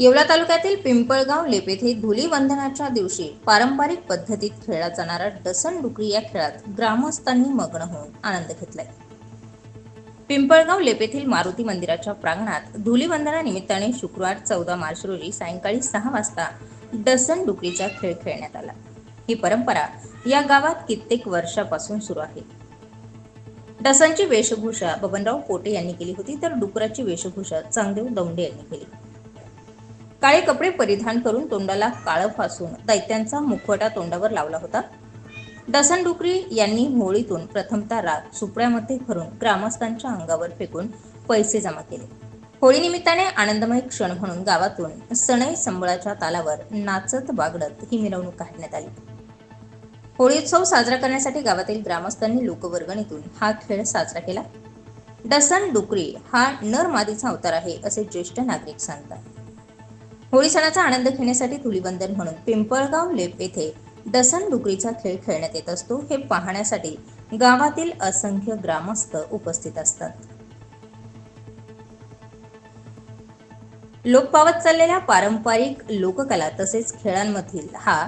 येवला तालुक्यातील पिंपळगाव लेप येथे धुलीवंदनाच्या दिवशी पारंपरिक पद्धतीत खेळला जाणारा डसन डुकरी या खेळात ग्रामस्थांनी मग्न होऊन आनंद घेतलाय. पिंपळगाव लेपेथील मारुती मंदिराच्या प्रांगणात धुलीवंदना निमित्ताने शुक्रवार चौदा मार्च रोजी सायंकाळी सहा वाजता डसन डुकरीचा खेळ खेळण्यात आला. ही परंपरा या गावात कित्येक वर्षापासून सुरू आहे. डसनची वेशभूषा बबनराव पोटे यांनी केली होती तर डुकराची वेशभूषा चांगदेव दौंडे यांनी केली. काळे कपडे परिधान करून तोंडाला काळं फासून दैत्यांचा मुखवटा तोंडावर लावला होता. डसन डुकरी यांनी होळीतून प्रथमतः राग सुपड्यामध्ये भरून ग्रामस्थांच्या अंगावर फेकून पैसे जमा केले. होळीनिमित्ताने आनंदमय क्षण म्हणून गावातून सणई संबळाच्या तालावर नाचत बागडत ही मिरवणूक काढण्यात आली. होळी उत्सव साजरा करण्यासाठी गावातील ग्रामस्थांनी लोकवर्गणीतून हा खेळ साजरा केला. डसन डुकरी हा नर मादीचा अवतार आहे असे ज्येष्ठ नागरिक सांगतात. होळी सणाचा आनंद घेण्यासाठी धुलीवंदन म्हणून पिंपळगाव लेप येथे डसन डुकरीचा खेळ खेळण्यात येत असतो. हे पाहण्यासाठी गावातील असंख्य ग्रामस्थ उपस्थित असतात. लोक पावत चाललेल्या पारंपरिक लोककला तसेच खेळांमधील हा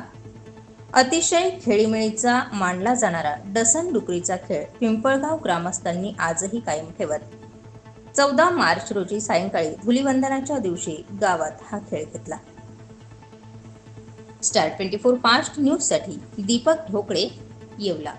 अतिशय खेळीमेळीचा मानला जाणारा डसन डुकरीचा खेळ पिंपळगाव ग्रामस्थांनी आजही कायम ठेवत चौदा मार्च रोजी सायंकाळी धुलीवंदनाच्या दिवशी गावात हा खेळ घेतला. स्टार ट्वेंटी फोर फास्ट न्यूजसाठी दीपक ढोकळे येवला.